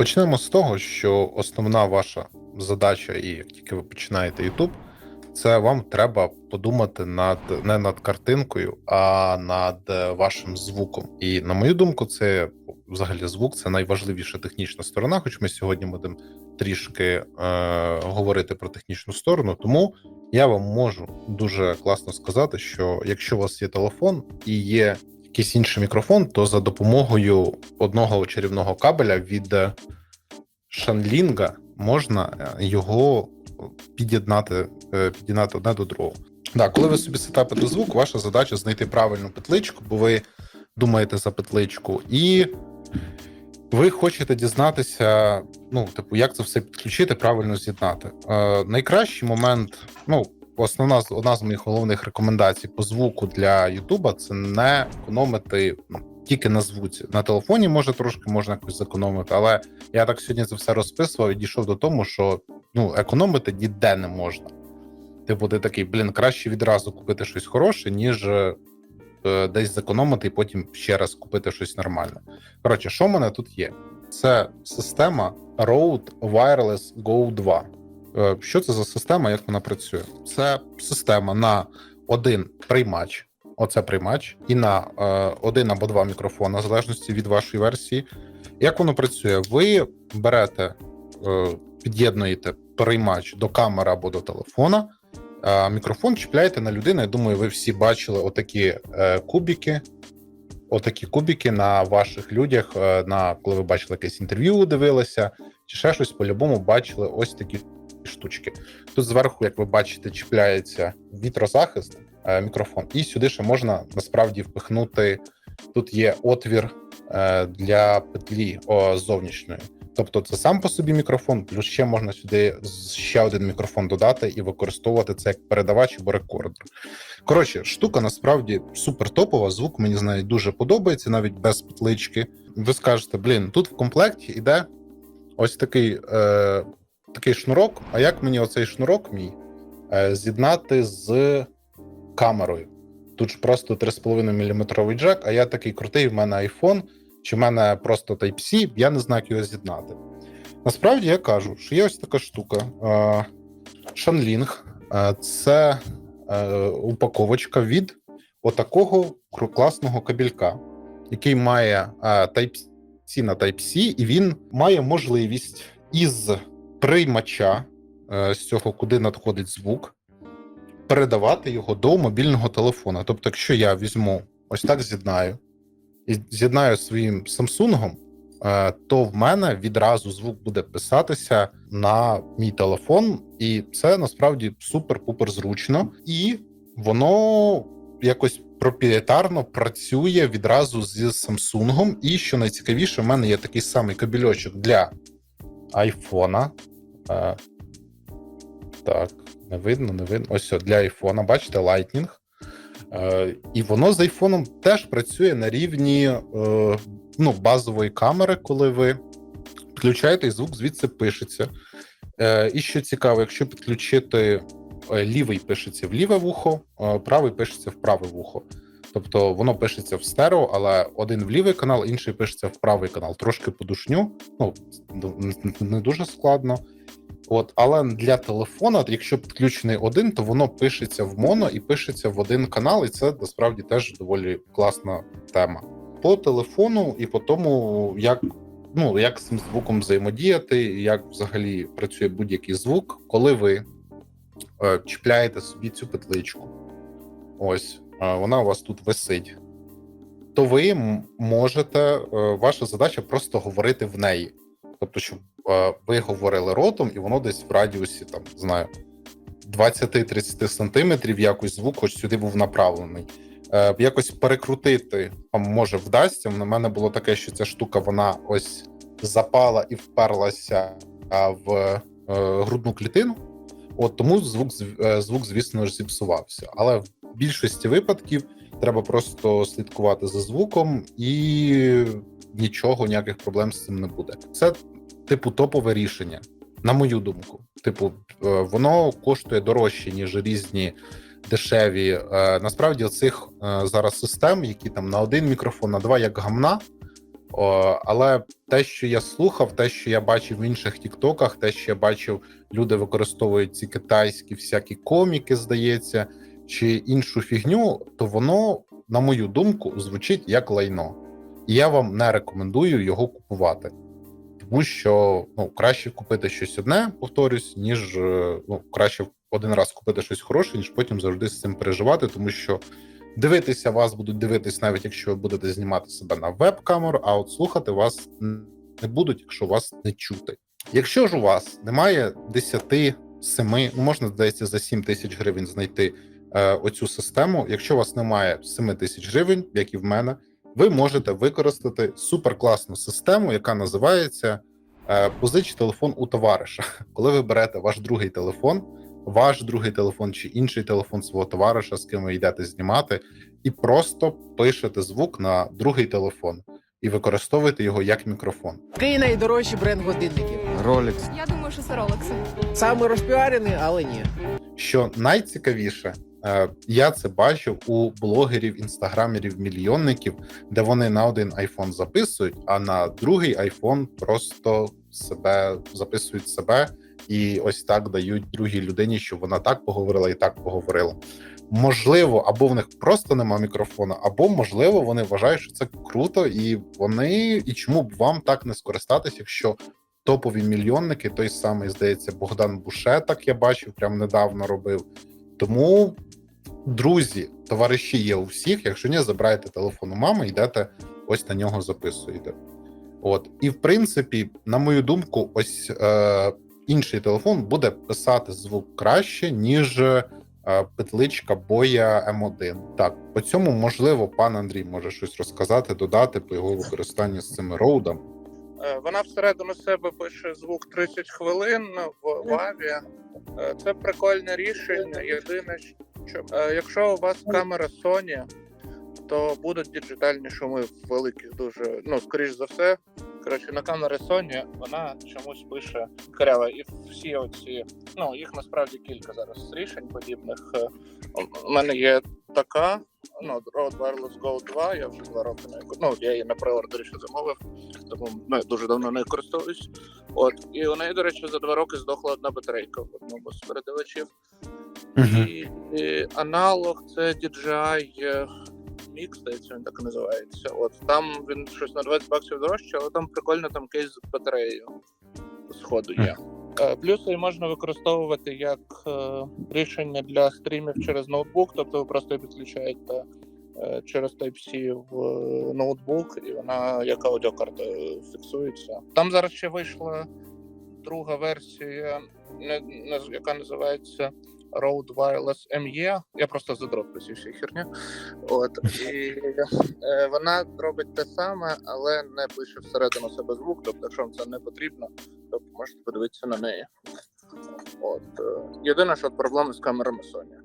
Почнемо з того, що основна ваша задача, і як тільки ви починаєте YouTube, це вам треба подумати над не над картинкою, а над е, вашим звуком. І на мою думку, це взагалі звук це найважливіша технічна сторона. Хоч ми сьогодні будемо трішки е, говорити про технічну сторону. Тому я вам можу дуже класно сказати, що якщо у вас є телефон і є якийсь інший мікрофон, то за допомогою одного чарівного кабеля від Шанлінга можна е, його під'єднати, е, під'єднати одне до другого. Да, коли ви собі сетапите звук, ваша задача знайти правильну петличку, бо ви думаєте за петличку, і ви хочете дізнатися, ну, типу, як це все підключити, правильно з'єднати. Е, найкращий момент, ну, основна одна з моїх головних рекомендацій по звуку для Ютуба це не економити ну, тільки на звуці. На телефоні може трошки можна якось зекономити, але я так сьогодні це все розписував і дійшов до тому, що ну, економити ніде не можна. Типу, ти такий, блін, краще відразу купити щось хороше, ніж е, десь зекономити і потім ще раз купити щось нормальне. Коротше, що в мене тут є? Це система Rode Wireless Go 2. Е, Що це за система, як вона працює? Це система на один приймач, оце приймач, і на е, один або два мікрофона, в залежності від вашої версії. Як воно працює? Ви берете, е, під'єднуєте приймач до камери або до телефона, мікрофон чіпляєте на людину. Я думаю, ви всі бачили отакі кубики. Отакі кубики на ваших людях, на коли ви бачили якесь інтерв'ю, дивилися, чи ще щось по-любому бачили ось такі штучки. Тут зверху, як ви бачите, чіпляється вітрозахист, е, мікрофон, і сюди ще можна насправді впихнути. Тут є отвір е, для петлі зовнішньої. Тобто, це сам по собі мікрофон, плюс ще можна сюди ще один мікрофон додати і використовувати це як передавач або рекордер. Коротше, штука насправді супер топова. Звук мені з нею дуже подобається, навіть без петлички. Ви скажете, блін, тут в комплекті йде ось такий, е, такий шнурок. А як мені оцей шнурок мій е, з'єднати з камерою? Тут ж просто 3,5 мм джек, а я такий крутий, в мене iPhone, чи в мене просто Type-C, я не знаю, як його з'єднати. Насправді я кажу, що є ось така штука. Е, Shanling. Е, це упаковочка від отакого класного кабелька, який має Type-C на Type-C, і він має можливість із приймача е, з цього, куди надходить звук, передавати його до мобільного телефона. Тобто, якщо я візьму ось так з'єднаю і з'єднаю своїм Samsung, е, то в мене відразу звук буде писатися на мій телефон, і це насправді супер-пупер зручно, і воно якось проприєтарно працює відразу з Samsung. І що найцікавіше, в мене є такий самий кабельочок для айфона. Е, так, не видно, не видно. Ось для айфона, бачите, Lightning. Е, і воно з айфоном теж працює на рівні е, ну, базової камери, коли ви підключаєте, і звук звідси пишеться. Е, і що цікаво, якщо підключити е, лівий пишеться в ліве вухо, е, правий пишеться в праве вухо. Тобто воно пишеться в стерео, але один в лівий канал, інший пишеться в правий канал. Трошки подушню. Ну не дуже складно. От, але для телефона, якщо підключений один, то воно пишеться в моно і пишеться в один канал, і це насправді теж доволі класна тема. По телефону і по тому, як ну як з цим звуком взаємодіяти, як взагалі працює будь-який звук, коли ви е, чіпляєте собі цю петличку. Ось е, вона у вас тут висить. То ви можете, е, ваша задача просто говорити в неї. Тобто, щоб ви говорили ротом, і воно десь в радіусі, там, знаю, 20-30 сантиметрів якось звук, хоч сюди був направлений. Е, якось перекрутити вам може вдасться. На мене було таке, що ця штука вона ось запала і вперлася в е, грудну клітину. От тому звук, е, звук, звісно ж, зіпсувався. Але в більшості випадків треба просто слідкувати за звуком, і нічого, ніяких проблем з цим не буде. Це, типу, топове рішення, на мою думку. Типу, е, воно коштує дорожче, ніж різні дешеві. Е, Насправді, цих зараз систем, які там на один мікрофон, на два як гамна. Але те, що я слухав, те, що я бачив в інших тіктоках, те, що я бачив, люди використовують ці китайські всякі коміки, здається, чи іншу фігню, то воно, на мою думку, звучить як лайно. І я вам не рекомендую його купувати. Тому що ну, краще купити щось одне, повторюсь, ніж е, ну, краще один раз купити щось хороше, ніж потім завжди з цим переживати, тому що дивитися вас будуть дивитись, навіть якщо ви будете знімати себе на веб-камеру, а от слухати вас не будуть, якщо вас не чути. Якщо ж у вас немає 10, 7, ну можна здається за 7 тисяч гривень знайти е, оцю систему. Якщо у вас немає 7 тисяч гривень, як і в мене, ви можете використати суперкласну систему, яка називається е, Позич телефон у товариша. Коли ви берете ваш другий телефон, ваш другий телефон чи інший телефон свого товариша, з ким ви йдете знімати, і просто пишете звук на другий телефон і використовуєте його як мікрофон. Який найдорожчий бренд годинників? Rolex. Я думаю, що це Ролекси. Саме розпіарений, але ні. Що найцікавіше, я це бачив у блогерів, інстаграмерів, мільйонників, де вони на один айфон записують, а на другий айфон просто себе записують себе і ось так дають другій людині, що вона так поговорила і так поговорила. Можливо, або в них просто нема мікрофона, або можливо, вони вважають, що це круто, і вони і чому б вам так не скористатись, якщо топові мільйонники, той самий здається, Богдан Буше, так я бачив, прям недавно робив. Тому, друзі, товариші є у всіх. Якщо ні, забирайте телефон у мами, йдете ось на нього записуєте. От, і в принципі, на мою думку, ось е, інший телефон буде писати звук краще, ніж е, петличка боя М1. Так, по цьому можливо, пан Андрій може щось розказати, додати по його використанню з цими роудами. Е, Вона всередину себе пише звук 30 хвилин в, в аві. Е, Це прикольне рішення. Єдине, що е, якщо у вас камера Sony, то будуть діджитальні шуми великих дуже. Ну, скоріш за все. Коротше, на камери Sony вона чомусь пише коряво. І всі оці, ну їх насправді кілька зараз рішень подібних. Е, У мене є така. Ну, Rode Wireless Go 2, я вже два роки не ну, я її на преордері ще замовив, тому ну, я дуже давно нею користуюсь. От і у неї, до речі, за два роки здохла одна батарейка в одному з передавачів. І, і аналог це DJI е, Mix, здається, він так і називається. От там він щось на 20 баксів дорожче, але там прикольно там кейс з батареєю сходу є. Е, Плюс її можна використовувати як е, рішення для стрімів через ноутбук, тобто ви просто її підключаєте е, через Type-C в е, ноутбук, і вона як аудіокарта е, фіксується. Там зараз ще вийшла друга версія, не, не, яка називається Rode Wireless ME. Я просто задрот цій всю херню. От і е, вона робить те саме, але не пише всередину себе звук. Тобто, якщо вам це не потрібно, то можете подивитися на неї. От е, єдине, що проблема з камерами Sony.